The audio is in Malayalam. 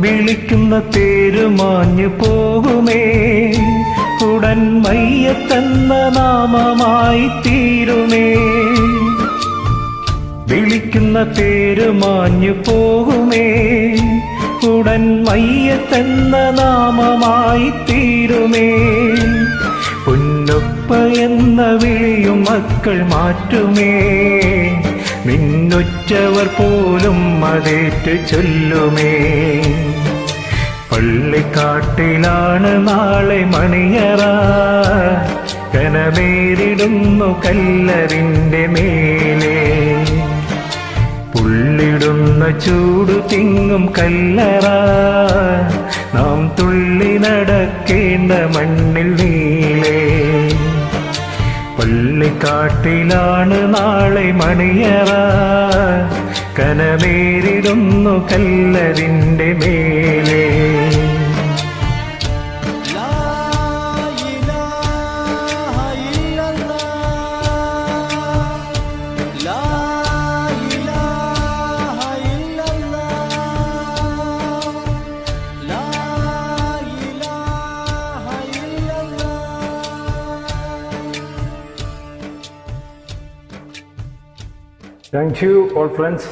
വിളിക്കുന്ന പേരുമാഞ്ഞു പോകുമേ. ഉടൻ മയ്യത്തെന്ന നാമമായി തീരുമേ. വിളിക്കുന്ന പേരുമാഞ്ഞു പോകുമേ. ഉടൻ മയ്യത്തെന്ന നാമമായി തീരുമേ. പുന്നൊപ്പ എന്ന വിളിയും മക്കൾ മാറ്റുമേ. നിന്നൊറ്റവർ പോലും അതേറ്റ് ചൊല്ലുമേ. പള്ളിക്കാട്ടിലാണ് നാളെ മണിയറ. കനമേറിടുന്നു കല്ലറിന്റെ മേലെ. പുള്ളിടുന്ന ചൂടു തിങ്ങും കല്ലറ. നാം തുള്ളി നടക്കേണ്ട മണ്ണിൽ നീളേ പള്ളിക്കാട്ടിലാണ് നാളെ മണിയറ. കനമേരിടുന്നു കല്ലതിന്റെ മേലെ. Thank you all friends.